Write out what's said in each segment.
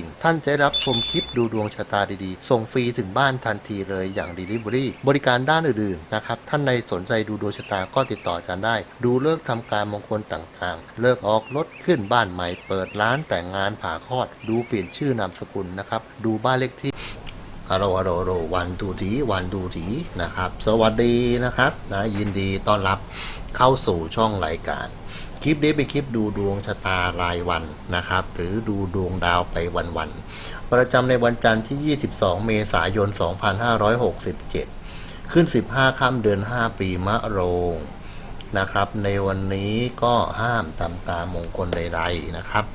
ิ่งท่านจะได้รับชมคลิปดูดวงชะตาดีๆ ส่งฟรีถึงบ้านทันทีเลยอย่าง Delivery บริการด้านอื่นๆนะครับ ท่านในสนใจดูดวงชะตาก็ติดต่ออาจารย์ได้ ดูเลิกษ์ทำการมงคลต่างๆ เลิกออกรถขึ้นบ้านใหม่ เปิดร้านแต่งงานผ่าคลอด ดูเปลี่ยนชื่อนามสกุลนะครับ ดูบ้านเลขที่ฮัลโหลฮัลโหลฮัลโหลวันดูทีวันดูทีนะครับ สวัสดีนะครับนะยินดีต้อนรับเข้าสู่ช่องรายการ คลิปนี้เป็นคลิปดูดวงชะตารายวันนะครับ หรือดูดวงดาวไปวันๆประจำในวันจันทร์ที่ 22 เมษายน 2567 ขึ้น 15ค่ำเดือน 5 ปีมะโรงนะครับ ในวันนี้ก็ห้ามทำตามมงคลใดๆนะครับ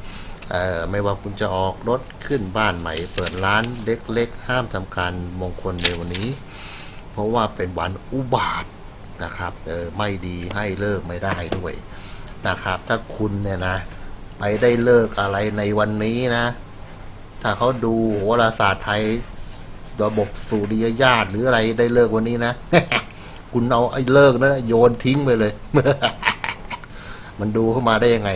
ไม่ว่าคุณจะออกรถขึ้นบ้านใหม่ เปิดร้านเล็กๆ ห้ามทำการมงคลในวันนี้ เพราะว่าเป็นวันอุบาทนะครับไม่ดีให้เลิกไม่ได้ด้วย นะครับ ถ้าคุณเนี่ยนะ ไปได้เลิกอะไรในวันนี้นะ ถ้าเขาดูโหราศาสตร์ไทย ระบบสุริยญาติหรืออะไรได้เลิกวันนี้นะ คุณเอาไอ้เลิกนั้นโยนทิ้งไปเลย มันดูเข้ามาได้ยังไง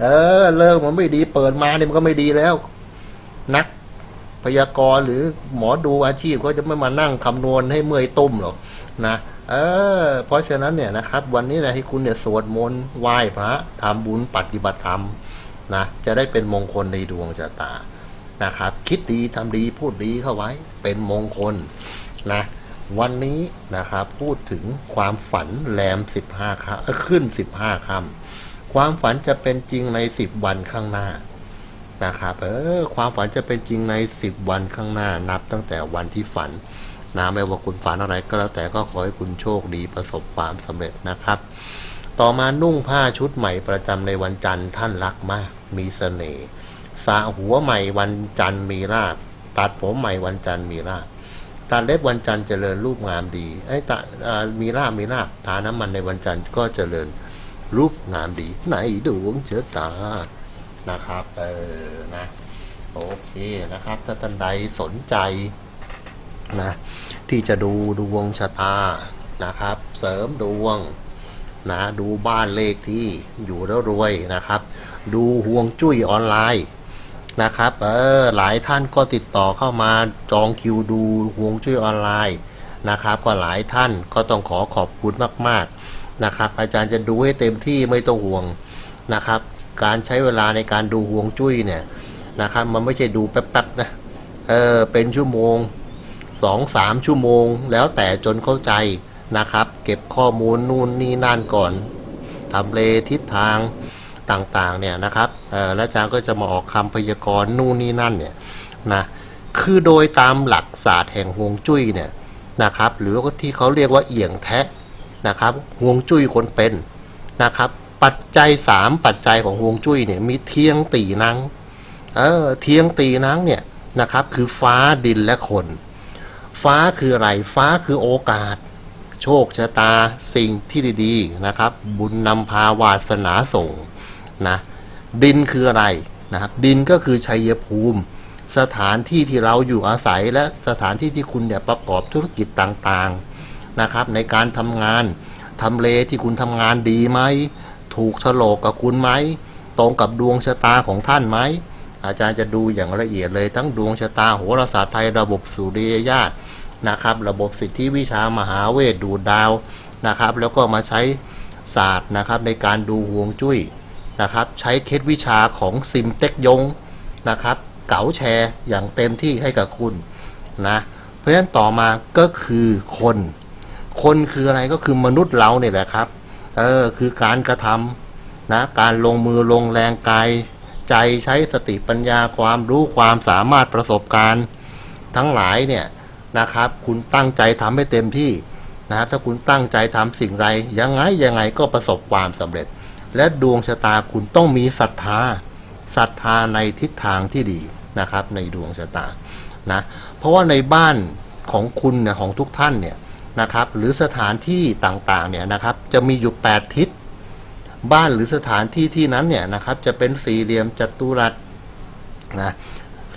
เออ เลิกมันไม่ดี เปิดมาเนี่ยมันก็ไม่ดีแล้ว นักพยากรณ์หรือหมอดูอาชีพก็จะไม่มานั่งคำนวณให้เมื่อยตุ้มหรอกนะ เออ เพราะฉะนั้นเนี่ยนะครับ วันนี้นะให้คุณเนี่ยสวดมนต์ไหว้พระทำบุญปฏิบัติธรรมนะจะได้เป็นมงคลในดวงชะตานะครับ คิดดีทำดีพูดดีเข้าไว้เป็นมงคลนะวันนี้นะครับพูดถึงความฝันแรมสิบห้าค่ำขึ้นสิบห้าค่ำความฝันจะเป็นจริงในสิบวันข้างหน้านะครับเออความฝันจะเป็นจริงในสิบวันข้างหน้านับตั้งแต่วันที่ฝัน นะไม่ว่าคุณฝันอะไรก็แล้วแต่ก็ขอให้คุณโชคดีประสบความสำเร็จนะครับ ต่อมานุ่งผ้าชุดใหม่ประจำในวันจันทร์ท่านรักมาก มีเสน่ห์สระหัวใหม่วันจันทร์มีลาบตัดผมใหม่วันจันทร์มีลาบตัดเล็บวันจันทร์เจริญรูปงามดีไอ้ตาอ่ามีลาบมีลาบทาน้ำมันในวันจันทร์ก็เจริญรูปงามดีไหนดวงเชื้อตานะครับ เออนะ โอเคนะครับ ถ้าท่านใดสนใจ นะที่จะดูดวงชะตานะครับ เสริมดวงนะดูบ้านเลขที่อยู่แล้วรวยนะครับ ดูห่วงจุ้ยออนไลน์นะครับเออหลายท่านก็ติดต่อเข้ามาจองคิวดูห่วงจุ้ยออนไลน์นะครับก็หลายท่านก็ต้องขอขอบคุณมากๆนะครับ อาจารย์จะดูให้เต็มที่ไม่ต้องห่วงนะครับ การใช้เวลาในการดูห่วงจุ้ยเนี่ยนะครับมันไม่ใช่ดูแป๊บๆนะเออเป็นชั่วโมง สองสามชั่วโมง แล้วแต่จนเข้าใจนะครับ เก็บข้อมูลนู่นนี่นั่นก่อนทำเลทิศทางต่างๆเนี่ยนะครับแล้วอาจารย์ก็จะมาออกคำพยากรณ์นู่นนี่นั่นเนี่ยนะคือโดยตามหลักศาสตร์แห่งฮวงจุ้ยเนี่ยนะครับ หรือว่าที่เขาเรียกว่าเอียงแทะนะครับฮวงจุ้ยคนเป็นนะครับ ปัจจัยสามปัจจัยของฮวงจุ้ยเนี่ยมีเทียงตีนังเออเทียงตีนังเนี่ยนะครับ คือฟ้าดินและคน ฟ้าคืออะไร ฟ้าคือโอกาส โชคชะตาสิ่งที่ดีๆนะครับ บุญนำพาวาสนาส่งนะดินคืออะไรนะครับดินก็คือชัยภูมิ สถานที่ที่เราอยู่อาศัยและสถานที่ที่คุณเนี่ยประกอบธุรกิจต่างๆนะครับ ในการทำงานทำเลที่คุณทำงานดีไหม ถูกโฉลกกับคุณไหม ตรงกับดวงชะตาของท่านไหม อาจารย์จะดูอย่างละเอียดเลยทั้งดวงชะตาโหราศาสตร์ไทยระบบสุริยญาตนะครับ ระบบสิทธิวิชามหาเวทดูดาวนะครับ แล้วก็มาใช้ศาสตร์นะครับในการดูฮวงจุ้ยนะครับ ใช้เคล็ดวิชาของซิมเต็กยงนะครับ เก๋าแชร์อย่างเต็มที่ให้กับคุณนะเพราะฉะนั้นต่อมาก็คือคน คนคืออะไรก็คือมนุษย์เราเนี่ยแหละครับเออคือการกระทำนะการลงมือลงแรงกาย ใจใช้สติปัญญาความรู้ความสามารถประสบการณ์ ทั้งหลายเนี่ยนะครับ คุณตั้งใจทำให้เต็มที่นะครับถ้าคุณตั้งใจทำสิ่งใดยังไงยังไงก็ประสบความสำเร็จ และดวงชะตาคุณต้องมีศรัทธาศรัทธาในทิศทางที่ดีนะครับ ในดวงชะตานะเพราะว่าในบ้านของคุณเนี่ยของทุกท่านเนี่ยนะครับ หรือสถานที่ต่างๆเนี่ยนะครับ จะมีอยู่ 8 ทิศ บ้านหรือสถานที่ที่นั้นเนี่ยนะครับจะเป็นสี่เหลี่ยมจัตุรัสนะ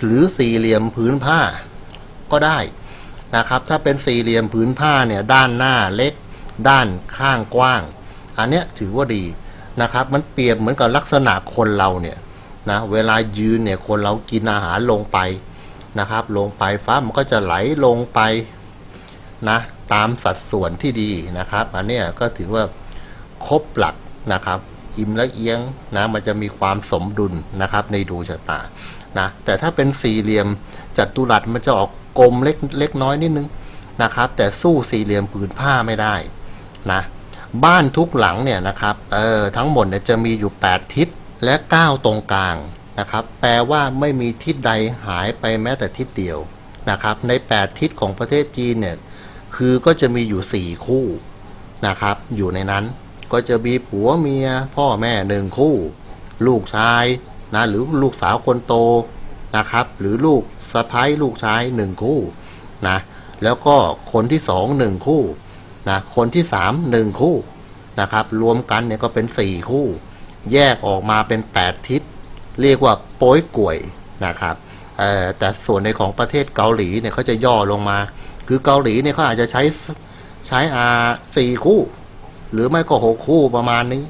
หรือสี่เหลี่ยมผืนผ้าก็ได้นะครับ ถ้าเป็นสี่เหลี่ยมผืนผ้าเนี่ยด้านหน้าเล็ก ด้านข้างกว้าง อันเนี้ยถือว่าดีนะครับ มันเปรียบเหมือนกับลักษณะคนเราเนี่ยนะเวลายืนเนี่ยคนเรากินอาหารลงไปนะครับ ลงไปฟ้ามันก็จะไหลลงไปนะตามสัดส่วนที่ดีนะครับ อันเนี้ยก็ถือว่าครบหลัก นะครับอิ่มและเอียงนะมันจะมีความสมดุลนะครับในดวงชะตานะแต่ถ้าเป็นสี่เหลี่ยมจัตุรัสมันจะออกกลมเล็กเล็กน้อยนิดนึงนะครับ แต่สู้สี่เหลี่ยมผืนผ้าไม่ได้นะบ้านทุกหลังเนี่ยนะครับเออทั้งหมดเนี่ยจะมีอยู่ 8 ทิศและ 9 ตรงกลางนะครับ แปลว่าไม่มีทิศใดหายไปแม้แต่ทิศเดียวนะครับ ใน 8 ทิศของประเทศจีนเนี่ยคือก็จะมีอยู่ 4 คู่นะครับ อยู่ในนั้น ก็จะมีผัวเมีย พ่อแม่หนึ่งคู่ ลูกชายนะหรือลูกสาวคนโตนะครับ หรือลูกสะพ้ายลูกชายหนึ่งคู่นะแล้วก็คนที่สองหนึ่งคู่นะคนที่สามหนึ่งคู่นะครับ รวมกันเนี่ยก็เป็นสี่คู่ แยกออกมาเป็นแปดทิศ เรียกว่าโป้ยก่วยนะครับแต่ส่วนในของประเทศเกาหลีเนี่ยเขาจะย่อลงมา คือเกาหลีเนี่ยเขาอาจจะใช้ใช้อาสี่คู่ หรือไม่ก็หกคู่ประมาณนี้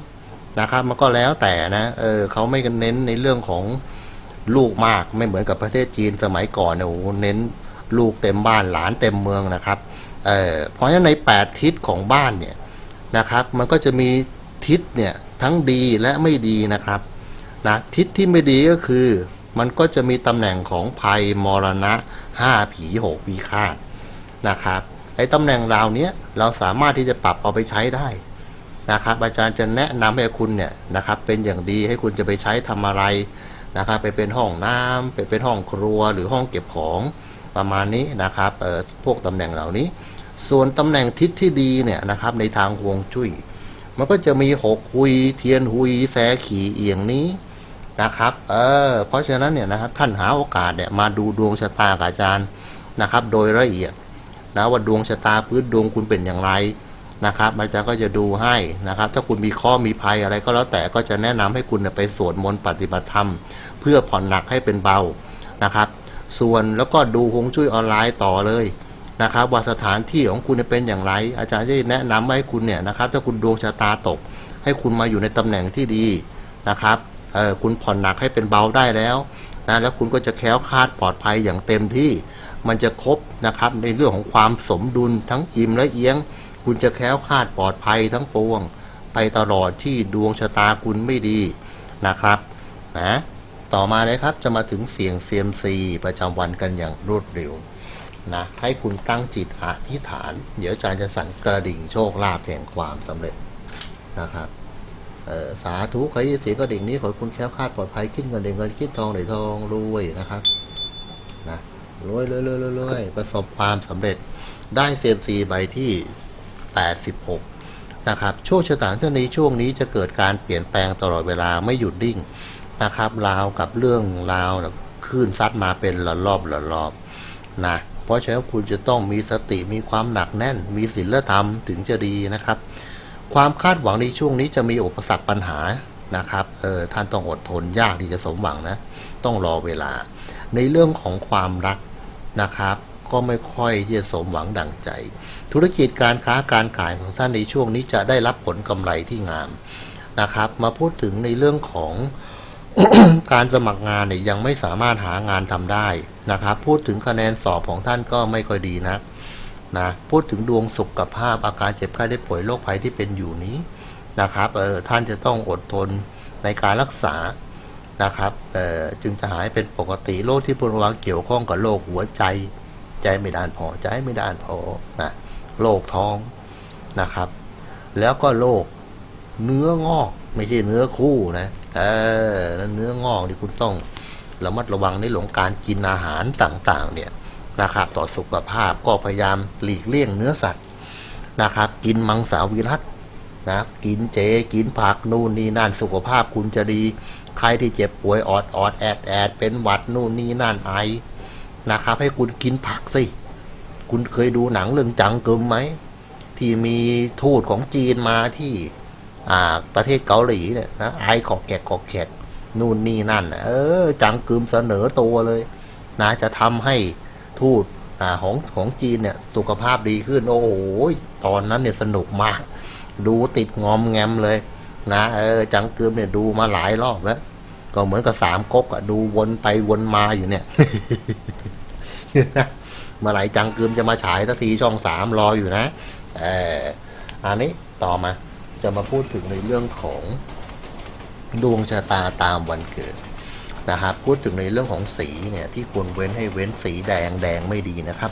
นะครับ มันก็แล้วแต่นะเออเขาไม่เน้นในเรื่องของลูกมากไม่เหมือนกับประเทศจีนสมัยก่อนเนี่ยโอ้เน้นลูกเต็มบ้านหลานเต็มเมืองนะครับเออเพราะฉะนั้นใน8ทิศของบ้านเนี่ยนะครับ มันก็จะมีทิศเนี่ยทั้งดีและไม่ดีนะครับนะทิศที่ไม่ดีก็คือ มันก็จะมีตำแหน่งของภัยมรณะห้าผีหกปีฆาตนะครับไอ้ตำแหน่งราวเนี้ยเราสามารถที่จะปรับเอาไปใช้ได้ นะครับอาจารย์จะแนะนำให้คุณเนี่ยนะครับเป็นอย่างดีให้คุณจะไปใช้ทำอะไรนะครับไปเป็นห้องน้ำไปเป็นห้องครัวหรือห้องเก็บของประมาณนี้นะครับพวกตำแหน่งเหล่านี้ ส่วนตำแหน่งทิศที่ดีเนี่ยนะครับในทางฮวงจุ้ยมันก็จะมีหกหุยเทียนหุยแสขี่เอียงนี้นะครับเออเพราะฉะนั้นเนี่ยนะครับท่านหาโอกาสเนี่ยมาดูดวงชะตากับอาจารย์นะครับ โดยละเอียดนะว่าดวงชะตาพื้นดวงคุณเป็นอย่างไร นะครับอาจารย์ก็จะดูให้นะครับ ถ้าคุณมีข้อมีภัยอะไรก็แล้วแต่ก็จะแนะนำให้คุณไปสวดมนต์ปฏิบัติธรรม เพื่อผ่อนหนักให้เป็นเบานะครับ ส่วนแล้วก็ดูฮงจุ้ยออนไลน์ต่อเลยนะครับว่าสถานที่ของคุณเป็นอย่างไร อาจารย์จะแนะนำให้คุณเนี่ยนะครับ ถ้าคุณดวงชะตาตก ให้คุณมาอยู่ในตำแหน่งที่ดีนะครับเออคุณผ่อนหนักให้เป็นเบาได้แล้วนะแล้วคุณก็จะแคล้วคลาดปลอดภัยอย่างเต็มที่มันจะครบนะครับในเรื่องของความสมดุลทั้งอิ่มและเอียง คุณจะแค้วคาดปลอดภัยทั้งปวง ไปตลอดที่ดวงชะตาคุณไม่ดีนะครับนะต่อมาเลยครับจะมาถึงเสียงเซียมซีประจำวันกันอย่างรวดเร็วนะให้คุณตั้งจิตอธิษฐาน เดี๋ยวอาจารย์จะสั่นกระดิ่งโชคลาภแห่งความสำเร็จนะครับสาธุใครเสียงกระดิ่งนี้ขอให้คุณแค้วคาดปลอดภัยขึ้นเงินเดือนเงินคิดทองไหนทองรวยนะครับนะรวยรวยรวยรวยประสบความสำเร็จได้เซียมซีใบที่ 86นะครับโชคชะตาท่านี้ช่วงนี้จะเกิดการเปลี่ยนแปลงตลอดเวลาไม่หยุดดิ้งนะครับราวกับเรื่องราวแบบคลื่นซัดมาเป็นละรอบละรอบนะเพราะฉะนั้นคุณจะต้องมีสติมีความหนักแน่น มีศีลธรรมถึงจะดีนะครับ ความคาดหวังในช่วงนี้จะมีอุปสรรคปัญหานะครับเออท่านต้องอดทนยากที่จะสมหวังนะ ต้องรอเวลา ในเรื่องของความรักนะครับ ก็ไม่ค่อยจะสมหวังดังใจ ธุรกิจการค้าการขายของท่านในช่วงนี้จะได้รับผลกำไรที่งามนะครับ มาพูดถึงในเรื่องของการสมัครงานเนี่ยยังไม่สามารถหางานทำได้นะครับ พูดถึงคะแนนสอบของท่านก็ไม่ค่อยดีนักนะพูดถึงดวงสุขภาพอาการเจ็บไข้ได้ป่วยโรคภัยที่เป็นอยู่นี้นะครับเออท่านจะต้องอดทนในการรักษานะครับเออจึงจะหายเป็นปกติโรคที่พลวังเกี่ยวข้องกับโรคหัวใจ ใจไม่ด้านพอ ใจไม่ด้านพอนะโรคท้องนะครับ แล้วก็โรคเนื้องอกไม่ใช่เนื้อคู่นะเออนั่นเนื้องอกที่คุณต้องระมัดระวังในหลงการกินอาหารต่างๆ เนี่ยนะครับต่อสุขภาพก็พยายามหลีกเลี่ยงเนื้อสัตว์นะครับ กินมังสวิรัตนะกินเจกินผักนู่นนี่นั่นสุขภาพคุณจะดี ใครที่เจ็บป่วยออดออดแอดแอดเป็นหวัดนู่นนี่นั่นไอ นะครับ ให้คุณกินผักสิ คุณเคยดูหนังเรื่องจังเกึมไหม ที่มีทูตของจีนมาที่อ่าประเทศเกาหลีเนี่ยนะไอ้ขอกแกกขอกแขกนู่นนี่นั่น เออ จังกึมเสนอตัวเลยนะจะทำให้ทูตอ่าของของจีนเนี่ยสุขภาพดีขึ้น โอ้โหตอนนั้นเนี่ยสนุกมาก ดูติดงอมแงมเลย นะเออจังกึมเนี่ยดูมาหลายรอบแล้ว ก็เหมือนกับสามก๊กอะดูวนไปวนมาอยู่เนี่ยเมื่อไหร่จังกึมจะมาฉายสักทีช่องสามรออยู่นะเอออันนี้ต่อมาจะมาพูดถึงในเรื่องของดวงชะตาตามวันเกิดนะครับพูดถึงในเรื่องของสีเนี่ยที่ควรเว้นให้เว้นสีแดงแดงไม่ดีนะครับ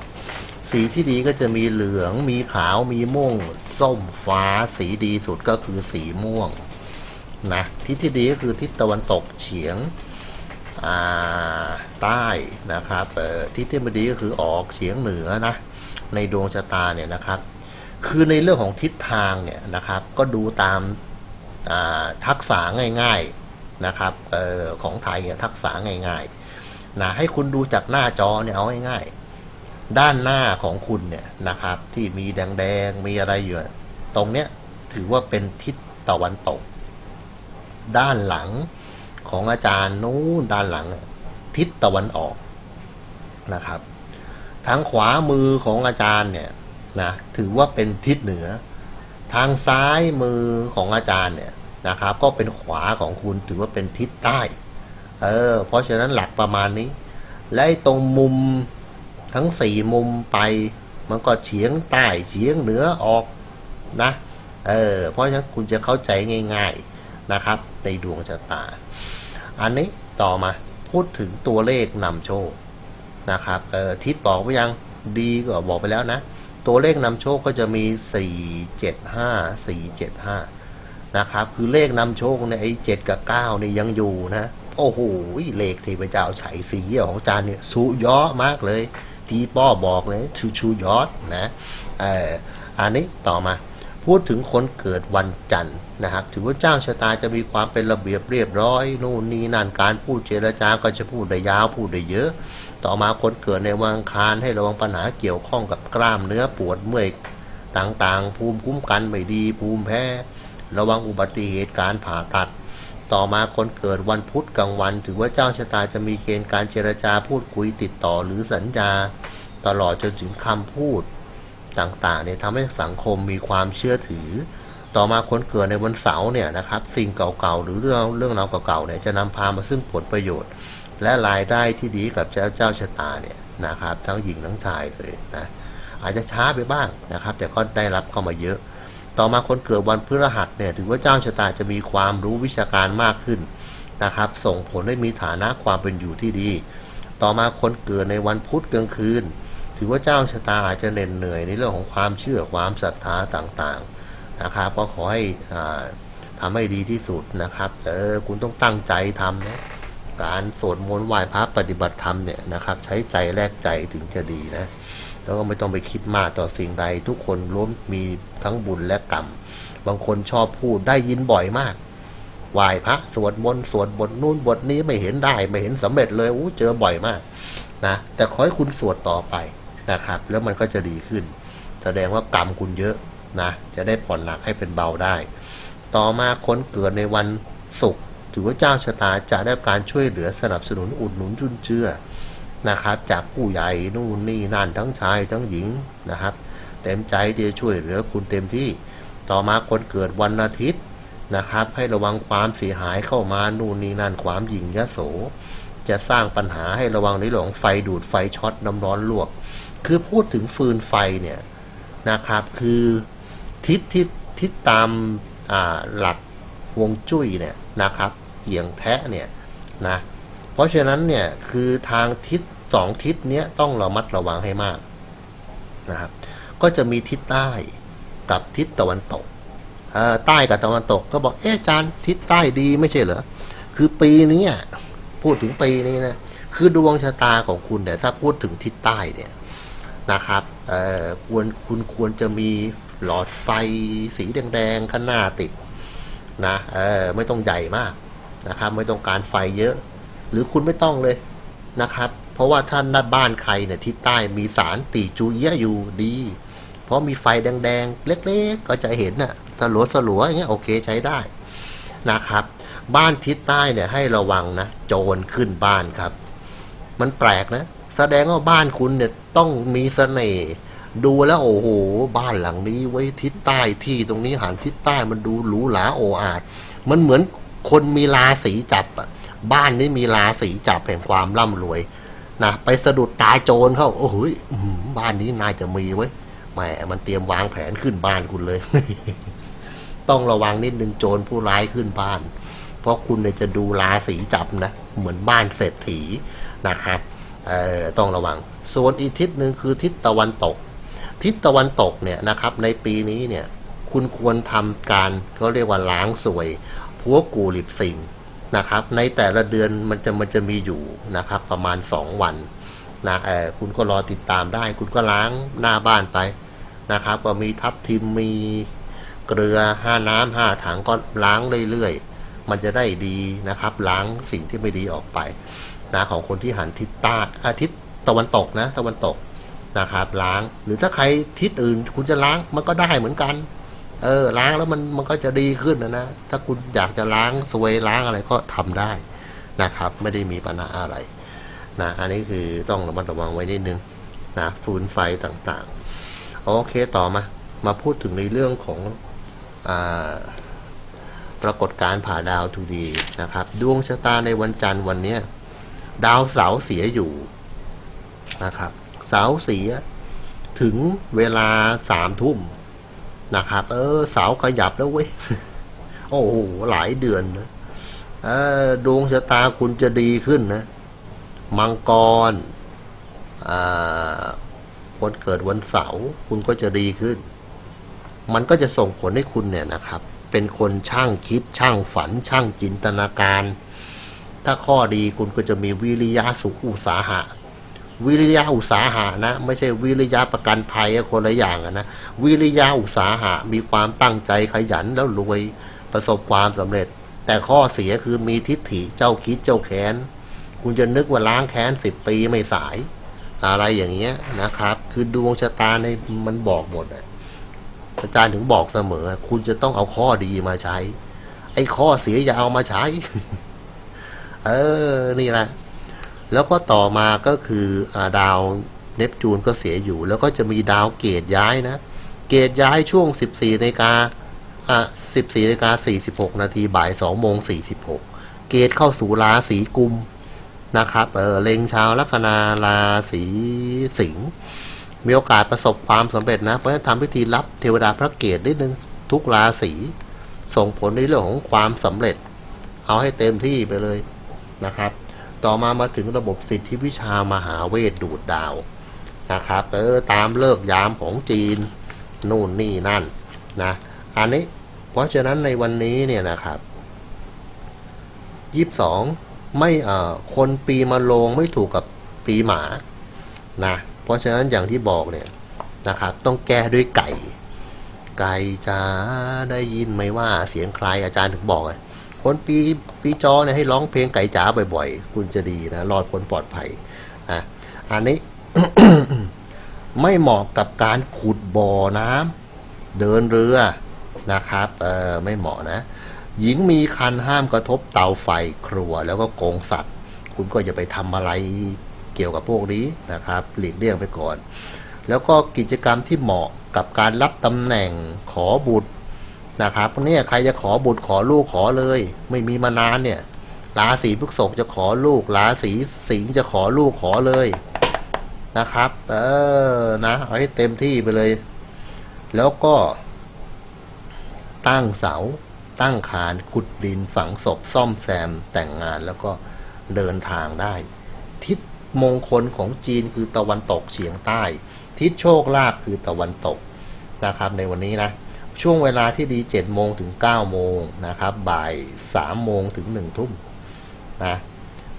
สีที่ดีก็จะมีเหลืองมีขาวมีม่วง ส้มฟ้าสีดีสุดก็คือสีม่วง นะทิศที่ดีก็คือทิศตะวันตกเฉียงใต้นะครับทิศที่ไม่ดีก็คือออกเฉียงเหนือนะในดวงชะตาเนี่ยนะครับ คือในเรื่องของทิศทางเนี่ยนะครับ ก็ดูตามาทักษะง่ายๆนะครับออของไทยเนี่ยทักษะง่ายๆนะให้คุณดูจากหน้าจอเนี่ยเอาง่ายๆด้านหน้าของคุณเนี่ยนะครับ ที่มีแดงๆมีอะไรอยู่ตรงเนี้ยถือว่าเป็นทิศตะวันตก ด้านหลังของอาจารย์นู้นด้านหลัง ทิศตะวันออกนะครับ ทางขวามือของอาจารย์เนี่ยนะถือว่าเป็นทิศเหนือ ทางซ้ายมือของอาจารย์เนี่ยนะครับ ก็เป็นขวาของคุณถือว่าเป็นทิศใต้เออเพราะฉะนั้นหลักประมาณนี้ และตรงมุมทั้งสี่มุมไป มันก็เฉียงใต้เฉียงเหนือออกนะเออเพราะฉะนั้นคุณจะเข้าใจง่าย ๆ นะครับ ในดวงชะตา อันนี้ต่อมาพูดถึงตัวเลขนำโชคนะครับเออทิศบอกไปยังดีก็บอกไปแล้วนะ ตัวเลขนำโชคก็จะมี 4 7 5 4 7 5 นะครับ คือเลขนำโชคเนี่ยไอ้7กับ9นี่ยังอยู่นะ โอ้โหเลขเทพเจ้าไฉสีของจารย์เนี่ยสุยอมากเลย ที่ป้อบอกเลยชูชูยอดนะเอออันนี้ต่อมา พูดถึงคนเกิดวันจันทร์นะครับถือว่าเจ้าชะตาจะมีความเป็นระเบียบเรียบร้อยนู่นนี่นั่นการพูดเจรจาก็จะพูดได้ยาวพูดได้เยอะ ต่อมาคนเกิดในวันอังคารให้ระวังปัญหาเกี่ยวข้องกับกล้ามเนื้อปวดเมื่อยต่างๆ ภูมิคุ้มกันไม่ดีภูมิแพ้ ระวังอุบัติเหตุการผ่าตัด ต่อมาคนเกิดวันพุธกลางวัน ถือว่าเจ้าชะตาจะมีเกณฑ์การเจรจาพูดคุยติดต่อหรือสัญญา ตลอดจนถึงคำพูด ต่างๆเนี่ยทำให้สังคมมีความเชื่อถือ ต่อมาคนเกิดในวันเสาร์เนี่ยนะครับสิ่งเก่าๆหรือเรื่องเรื่องราวเก่าๆเนี่ยจะนำพามาซึ่งผลประโยชน์ และรายได้ที่ดีกับเจ้าเจ้าชะตาเนี่ยนะครับทั้งหญิงทั้งชายเลยนะอาจจะช้าไปบ้างนะครับ แต่ก็ได้รับเข้ามาเยอะ ต่อมาคนเกิดวันพฤหัสเนี่ยถือว่าเจ้าชะตาจะมีความรู้วิชาการมากขึ้นนะครับ ส่งผลให้มีฐานะความเป็นอยู่ที่ดี ต่อมาคนเกิดในวันพุธกลางคืน ถือว่าเจ้าชะตาอาจจะเหน็ดเหนื่อยในเรื่องของความเชื่อความศรัทธาต่างๆนะครับก็ขอให้อ่าทำให้ดีที่สุดนะครับเออคุณต้องตั้งใจทำนะการสวดมนต์ไหว้พระปฏิบัติธรรมเนี่ยนะครับ ใช้ใจแลกใจถึงจะดีนะแล้วก็ไม่ต้องไปคิดมากต่อสิ่งใด ทุกคนล้วนมีทั้งบุญและกรรมบางคนชอบพูดได้ยินบ่อยมากไหว้พระสวดมนต์สวดบทนู่นบทนี้ไม่เห็นได้ ไม่เห็นสำเร็จเลยอู้เจอบ่อยมากนะแต่ขอให้คุณสวดต่อไป นะครับ แล้วมันก็จะดีขึ้น แสดงว่ากรรมคุณเยอะนะ จะได้ผ่อนหนักให้เป็นเบาได้ ต่อมาคนเกิดในวันศุกร์ถือว่าเจ้าชะตาจะได้การช่วยเหลือสนับสนุนอุดหนุนจุนเจือนะครับ จากผู้ใหญ่นู่นนี่นั่นทั้งชายทั้งหญิงนะครับ เต็มใจที่จะช่วยเหลือคุณเต็มที่ ต่อมาคนเกิดวันอาทิตย์นะครับ ให้ระวังความเสียหายเข้ามานู่นนี่นั่นความหยิ่งยโสจะสร้างปัญหาให้ระวังในเรื่องไฟดูดไฟช็อตน้ำร้อนลวก คือพูดถึงฟืนไฟเนี่ยนะครับ คือทิศที่ทิศตามหลักวงจุ้ยเนี่ยนะครับเหี่ยงแทะเนี่ยนะเพราะฉะนั้นเนี่ยคือทางทิศสองทิศเนี้ยต้องระมัดระวังให้มากนะครับก็จะมีทิศใต้กับทิศตะวันตกใต้กับตะวันตกก็บอกเอ๊ะอาจารย์ทิศใต้ดีไม่ใช่เหรอคือปีนี้พูดถึงปีนี้นะคือดวงชะตาของคุณเนี่ยถ้าพูดถึงทิศใต้เนี่ย นะครับควรคุณควรจะมีหลอดไฟสีแดงๆข้างหน้าติดนะไม่ต้องใหญ่มากนะครับไม่ต้องการไฟเยอะ หรือคุณไม่ต้องเลยนะครับ เพราะว่าท่านด้าบ้านใครเนี่ยทิศใต้มีสารตีจูเอียะอยู่ดี เพราะมีไฟแดงๆ เล็กๆ ก็จะเห็นน่ะสลัวสลัวอย่างเงี้ยโอเคใช้ได้นะครับ บ้านทิศใต้เนี่ยให้ระวังนะโจรขึ้นบ้านครับ มันแปลกนะ แสดงว่าบ้านคุณเนี่ยต้องมีเสน่ห์ดูแล้วโอ้โห บ้านหลังนี้ไว้ทิศใต้ที่ตรงนี้หันทิศใต้มันดูหรูหราโออาดมันเหมือนคนมีราศีจับอะบ้านนี้มีราศีจับแห่งความร่ำรวยนะไปสะดุดตาโจรเข้าโอ้โหยบ้านนี้น่าจะมีไว้แหมมันเตรียมวางแผนขึ้นบ้านคุณเลย ต้องระวังนิดนึงโจรผู้ร้ายขึ้นบ้าน เพราะคุณเนี่ยจะดูราศีจับนะเหมือนบ้านเศรษฐีนะครับ ต้องระวัง ส่วนอีกทิศหนึ่งคือทิศตะวันตก ทิศตะวันตกเนี่ยนะครับในปีนี้เนี่ยคุณควรทำการเขาเรียกว่าล้างสวยพัวกูหลิบสิงนะครับ ในแต่ละเดือนมันจะมันจะมีอยู่นะครับประมาณสองวันนะเออคุณก็รอติดตามได้ คุณก็ล้างหน้าบ้านไปนะครับ ก็มีทับทิมมีเกลือห้าน้ำห้าถังก็ล้างเรื่อยๆ มันจะได้ดีนะครับ ล้างสิ่งที่ไม่ดีออกไป นะของคนที่หันทิศใต้อาทิตย์ตะวันตกนะ ตะวันตกนะครับล้าง หรือถ้าใครทิศอื่น คุณจะล้างมันก็ได้เหมือนกัน เออ ล้างแล้วมันมันก็จะดีขึ้นนะนะถ้าคุณอยากจะล้างสวยล้างอะไรก็ทำได้นะครับ ไม่ได้มีปัญหาอะไรนะอันนี้คือต้องระมัดระวังไว้นิดนึงนะฟืนไฟต่างๆ โอเคต่อมา มาพูดถึงในเรื่องของอาปรากฏการณ์ผ่าดาวทูดีนะครับ ดวงชะตาในวันจันทร์วันนี้ ดาวเสาร์เสียอยู่นะครับ เสาเสียถึงเวลาสามทุ่มนะครับ เออ เสาขยับแล้วเว้ย โอ้โห หลายเดือนนะเออดวงชะตาคุณจะดีขึ้นนะ มังกรอ่าคนเกิดวันเสาร์คุณก็จะดีขึ้น มันก็จะส่งผลให้คุณเนี่ยนะครับ เป็นคนช่างคิดช่างฝันช่างจินตนาการ ถ้าข้อดีคุณก็จะมีวิริยะสุขอุตสาหะ วิริยะอุตสาหะนะ ไม่ใช่วิริยะประกันภัยอะคนละอย่างนะ วิริยะอุตสาหะมีความตั้งใจขยันแล้วรวยประสบความสำเร็จ แต่ข้อเสียคือมีทิฏฐิเจ้าคิดเจ้าแค้น คุณจะนึกว่าล้างแค้นสิบปีไม่สาย อะไรอย่างเงี้ยนะครับ คือดวงชะตาในมันบอกหมดอะอาจารย์ถึงบอกเสมอ คุณจะต้องเอาข้อดีมาใช้ ไอ้ข้อเสียอย่าเอามาใช้ เออ นี่แหละ แล้วก็ต่อมาก็คืออดาวเนปจูนก็เสียอยู่ แล้วก็จะมีดาวเกตย้ายนะ เกตย้ายช่วง 14นาฬิกาอะ14นาฬิกา46 นาทีบ่าย2โมง 46 เกตเข้าสู่ราศีกุมนะครับ เออเล็งชาวลัคนาราศีสิงห์มีโอกาสประสบความสำเร็จนะ เพราะฉะนั้นทำพิธีรับเทวดาพระเกตนิดนึง ทุกราศีส่งผลในเรื่องของความสำเร็จ เอาให้เต็มที่ไปเลย นะครับ ต่อมามาถึงระบบสิทธิวิชามหาเวทดูดดาวนะครับเออตามเลิกยามของจีนนู่นนี่นั่นนะอันนี้เพราะฉะนั้นในวันนี้เนี่ยนะครับยี่สิบสองไม่เอ่อคนปีมะโรงไม่ถูกกับปีหมานะเพราะฉะนั้นอย่างที่บอกเนี่ยนะครับ ต้องแก้ด้วยไก่ ไก่จะได้ยินไหมว่าเสียงใครอาจารย์ถึงบอกไง คนปีปีจอเนี่ยให้ร้องเพลงไก่จ๋าบ่อยๆ คุณจะดีนะรอดพ้นปลอดภัยนะอันนี้ ไม่เหมาะกับการขุดบ่อน้ำเดินเรือนะครับเออไม่เหมาะนะ หญิงมีคันห้ามกระทบเตาไฟครัวแล้วก็โกงสัตว์ คุณก็อย่าไปทำอะไรเกี่ยวกับพวกนี้นะครับ หลีกเลี่ยงไปก่อน แล้วก็กิจกรรมที่เหมาะกับการรับตำแหน่งขอบุตร นะครับเนี่ยใครจะขอบุตรขอลูกขอเลย ไม่มีมานานเนี่ยราศีพฤษภจะขอลูกราศีสิงห์จะขอลูกขอเลยนะครับ เออนะเอาให้เต็มที่ไปเลย แล้วก็ ตั้งเสา ตั้งคานขุดดินฝังศพซ่อมแซมแต่งงานแล้วก็เดินทางได้ ทิศมงคลของจีนคือตะวันตกเฉียงใต้ ทิศโชคลาภคือตะวันตกนะครับในวันนี้นะ ช่วงเวลาที่ดี7โมงถึง9โมงนะครับ บ่าย3โมงถึง1ทุ่มนะ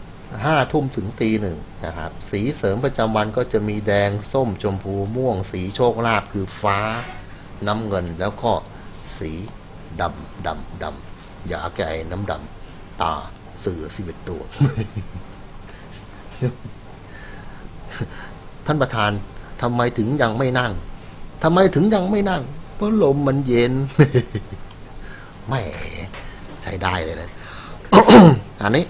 5ทุ่มถึงตีหนึ่งนะครับ สีเสริมประจำวันก็จะมีแดงส้มชมพูม่วง สีโชคลาภคือฟ้าน้ำเงินแล้วก็สีดำดำดำอย่าแก่น้ำดำตาเสือสิบเอ็ดตัว ท่านประธานทำไมถึงยังไม่นั่งทำไมถึงยังไม่นั่ง เพราะลมมันเย็นแหม่ใช้ได้เลยนะอันนี้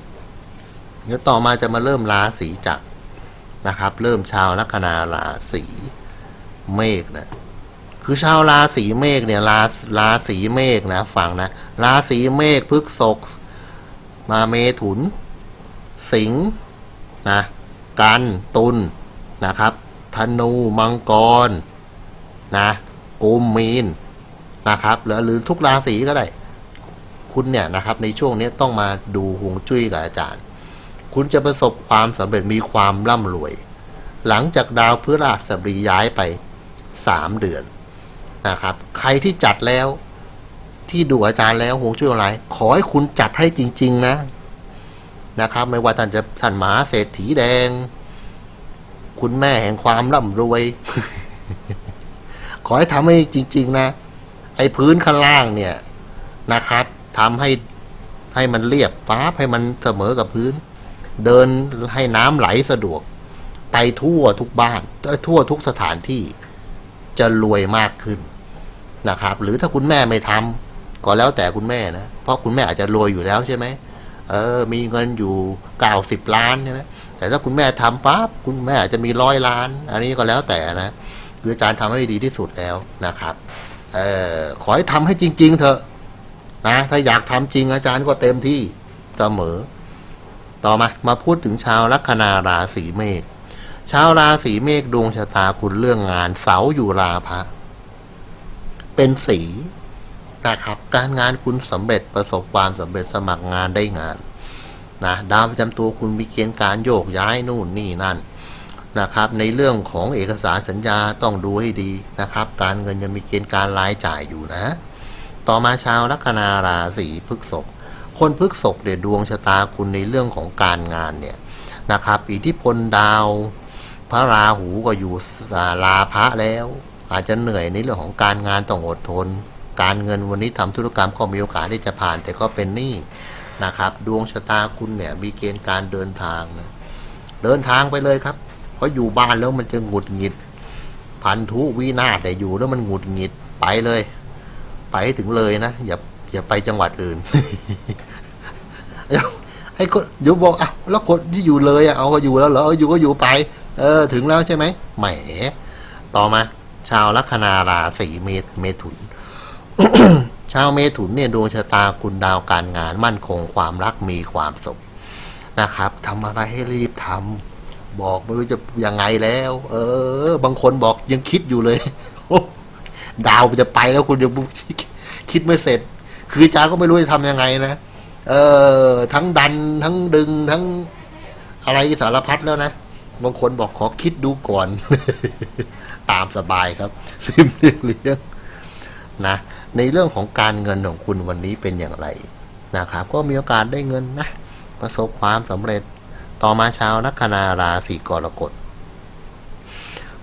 เดี๋ยวต่อมาจะมาเริ่มราศีจักรนะครับ เริ่มชาวลัคนาราศีเมษนะคือชาวราศีเมษเนี่ยราราศีเมษนะฟังนะราศีเมษพฤกษกมาเมถุน สิงห์นะกันตุลนะครับธนูมังกรนะ กุมมีนนะครับหรือหรือทุกราศีก็ได้ คุณเนี่ยนะครับในช่วงนี้ต้องมาดูฮวงจุ้ยกับอาจารย์ คุณจะประสบความสำเร็จมีความร่ำรวย หลังจากดาวพฤหัสบดีย้ายไปสามเดือนนะครับ ใครที่จัดแล้วที่ดูอาจารย์แล้วหวงจุ้ยออนไลน์ขอให้คุณจัดให้จริง ๆ นะนะครับ ไม่ว่าท่านจะท่านหมาเศรษฐีแดง คุณแม่แห่งความร่ำรวย อให้ทำให้จริง ๆ นะ ไอ้พื้นข้างล่างเนี่ยนะครับทำให้ให้มันเรียบฟ้าบให้มันเสมอกับพื้น เดินให้น้ำไหลสะดวก ไปทั่วทุกบ้าน ทั่วทุกสถานที่จะรวยมากขึ้นนะครับ หรือถ้าคุณแม่ไม่ทำก็แล้วแต่คุณแม่นะ เพราะคุณแม่อาจจะรวยอยู่แล้วใช่ไหมเออ มีเงินอยู่เก้าสิบล้านใช่ไหมแต่ถ้าคุณแม่ทำปั๊บคุณแม่อาจจะมีร้อยล้าน อันนี้ก็แล้วแต่นะ คืออาจารย์ทำให้ดีที่สุดแล้วนะครับเออขอให้ทำให้จริง ๆ เถอะนะถ้าอยากทำจริงอาจารย์ก็เต็มที่เสมอ ต่อมามาพูดถึงชาวลัคนาราศีเมษชาวราศีเมษดวงชะตาคุณเรื่องงานเสาอยู่ราพะเป็นสีนะครับ การงานคุณสำเร็จประสบความสำเร็จสมัครงานได้งานนะดาวประจำตัวคุณมีเกณฑ์การโยกย้ายนู่นนี่นั่น นะครับ ในเรื่องของเอกสารสัญญาต้องดูให้ดีนะครับ การเงินยังมีเกณฑ์การรายจ่ายอยู่นะ ต่อมาชาวลัคนาราศีพฤกษภคนพฤกษภเนี่ยดวงชะตาคุณในเรื่องของการงานเนี่ยนะครับ อิทธิพลดาว พระราหูก็อยู่ลาพระแล้ว อาจจะเหนื่อยในเรื่องของการงานต้องอดทน การเงินวันนี้ทำธุรกรรมก็มีโอกาสที่จะผ่านแต่ก็เป็นหนี้นะครับ ดวงชะตาคุณเนี่ยมีเกณฑ์การเดินทาง เดินทางไปเลยครับ เพราะอยู่บ้านแล้วมันจะหงุดหงิด พันธุวินาศแต่อยู่แล้วมันหงุดหงิดไปเลย ไปให้ถึงเลยนะอย่าอย่าไปจังหวัดอื่นไอ้คนอยู่บอกอะแล้วคนที่อยู่เลยอะเอาก็อยู่แล้วเหรอเอาอยู่ก็อยู่ไป เออ ถึงแล้วใช่ไหมแหมต่อมา ชาวลัคนาราศีเมษเมถุนชาวเมถุนเนี่ยดวงชะตาคุณดาวการงานมั่นคงความรักมีความสุขนะครับทำอะไรให้รีบทำ บอกไม่รู้จะยังไงแล้ว เออ บางคนบอกยังคิดอยู่เลยดาวมันจะไปแล้วคุณยังคิดไม่เสร็จ คืออาจาก็ไม่รู้จะทำยังไงนะเออ ทั้งดันทั้งดึงทั้งอะไรสารพัดแล้วนะบางคนบอกขอคิดดูก่อน ตามสบายครับซิมเรื่องเรื่องนะในเรื่องของการเงินของคุณวันนี้เป็นอย่างไรนะครับ ก็มีโอกาสได้เงินนะประสบความสำเร็จ ต่อมาชาวนักนาราศีกรกฎ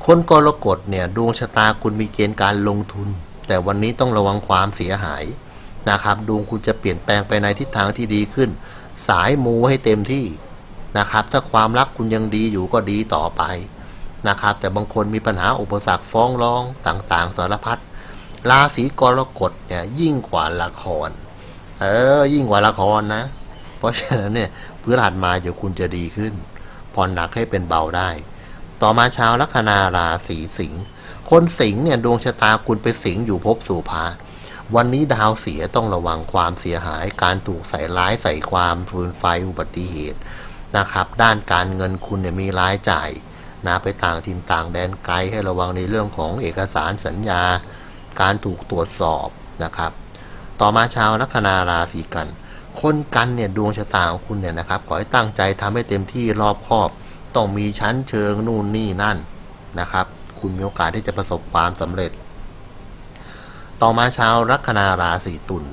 คนกรกฎเนี่ยดวงชะตาคุณมีเกณฑ์การลงทุน แต่วันนี้ต้องระวังความเสียหายนะครับ ดวงคุณจะเปลี่ยนแปลงไปในทิศทางที่ดีขึ้น สายมูให้เต็มที่นะครับ ถ้าความรักคุณยังดีอยู่ก็ดีต่อไปนะครับ แต่บางคนมีปัญหาอุปสรรคฟ้องร้องต่างๆ สารพัดราศีกรกฎเนี่ยยิ่งกว่าละคร เออ ยิ่งกว่าละครนะ เพราะฉะนั้นเนี่ย พฤหัสมาเดี๋ยวคุณจะดีขึ้น ผ่อนหนักให้เป็นเบาได้ ต่อมาชาวลัคนาราศีสิงห์คนสิงห์เนี่ยดวงชะตาคุณไปสิงห์อยู่ภพสู่พาวันนี้ดาวเสียต้องระวังความเสียหาย การถูกใส่ร้ายใส่ความฟืนไฟอุบัติเหตุนะครับ ด้านการเงินคุณเนี่ยมีรายจ่ายนะไปต่างถิ่นต่างแดนไกลให้ระวังในเรื่องของเอกสารสัญญา การถูกตรวจสอบนะครับ ต่อมาชาวลัคนาราศีกัน คนกันเนี่ยดวงชะตาของคุณเนี่ยนะครับขอให้ตั้งใจทำให้เต็มที่รอบคอบ ต้องมีชั้นเชิงนู่นนี่นั่นนะครับ คุณมีโอกาสที่จะประสบความสำเร็จ ต่อมาชาวลัคนาราศีตุล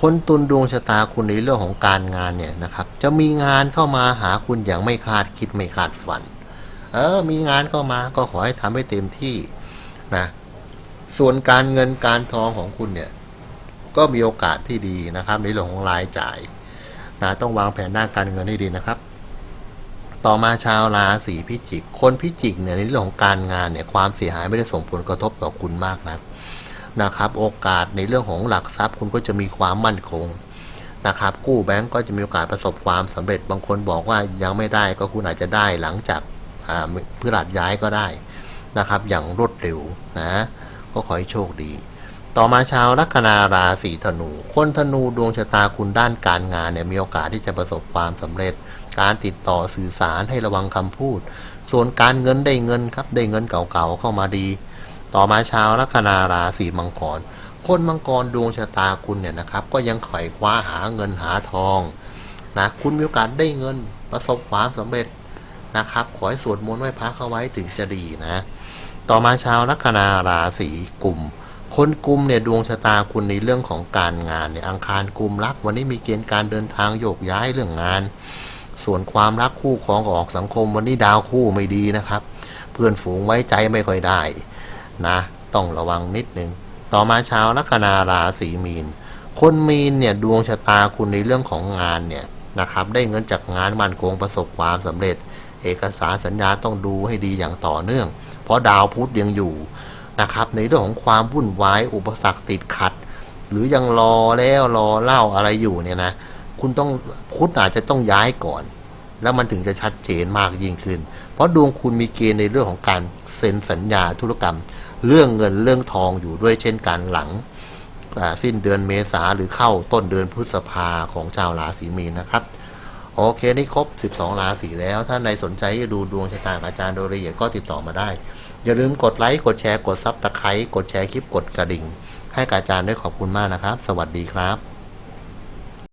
คนตุลดวงชะตาคุณในเรื่องของการงานเนี่ยนะครับจะมีงานเข้ามาหาคุณอย่างไม่คาดคิดไม่คาดฝัน เออมีงานเข้ามาก็ขอให้ทำให้เต็มที่นะส่วนการเงินการทองของคุณเนี่ย ก็มีโอกาสที่ดีนะครับ ในเรื่องของรายจ่ายนะต้องวางแผนด้านการเงินให้ดีนะครับ ต่อมาชาวราศีพิจิก คนพิจิกเนี่ยในเรื่องของการงานเนี่ยความเสียหายไม่ได้ส่งผลกระทบต่อคุณมากนักนะครับ โอกาสในเรื่องของหลักทรัพย์คุณก็จะมีความมั่นคงนะครับกู้แบงก์ก็จะมีโอกาสประสบความสำเร็จบางคนบอกว่ายังไม่ได้ก็คุณอาจจะได้หลังจากอ่าพฤหัสย้ายก็ได้นะครับ อย่างรวดเร็วนะ ก็ขอให้โชคดี ต่อมาชาวลัคนาราศีธนู คนธนูดวงชะตาคุณด้านการงานเนี่ยมีโอกาสที่จะประสบความสำเร็จ การติดต่อสื่อสารให้ระวังคำพูด ส่วนการเงินได้เงินครับได้เงินเก่าๆเข้ามาดี ต่อมาชาวลัคนาราศีมังกร คนมังกรดวงชะตาคุณเนี่ยนะครับ ก็ยังไขว่คว้าหาเงินหาทองนะคุณมีโอกาสได้เงินประสบความสำเร็จนะครับ ขอให้สวดมนต์ไหว้พระเข้าไว้ถึงจะดีนะ ต่อมาชาวลัคนาราศีกลุ่ม คนกุมเนี่ยดวงชะตาคุณในเรื่องของการงานเนี่ยอังคารกุมรัก วันนี้มีเกณฑ์การเดินทางโยกย้ายเรื่องงาน ส่วนความรักคู่ครองกับออกสังคม วันนี้ดาวคู่ไม่ดีนะครับ เพื่อนฝูงไว้ใจไม่ค่อยได้นะต้องระวังนิดนึง ต่อมาชาวลัคนาราศีมีน คนมีนเนี่ยดวงชะตาคุณในเรื่องของงานเนี่ยนะครับได้เงินจากงานมั่นคงประสบความสำเร็จ เอกสารสัญญาต้องดูให้ดีอย่างต่อเนื่อง เพราะดาวพุธยังอยู่ นะครับ ในเรื่องของความวุ่นวายอุปสรรคติดขัด หรือยังรอแล้วรอเล่าอะไรอยู่เนี่ยนะคุณต้องพุทธอาจจะต้องย้ายก่อน แล้วมันถึงจะชัดเจนมากยิ่งขึ้น เพราะดวงคุณมีเกณฑ์ในเรื่องของการเซ็นสัญญาธุรกรรม เรื่องเงินเรื่องทองอยู่ด้วยเช่นกันหลังสิ้นเดือนเมษาหรือเข้าต้นเดือนพฤษภาของชาวราศีมีนนะครับ โอเค นี่ครบ 12 ราศีแล้ว ถ้าในสนใจจะดูดวงชะตาอาจารย์โดยละเอียดก็ติดต่อมาได้ อย่าลืมกดไลค์ กดแชร์ กดซับตะไคร้กดแชร์คลิป กดกระดิ่ง ให้กับอาจารย์ด้วยขอบคุณมากนะครับ สวัสดีครับ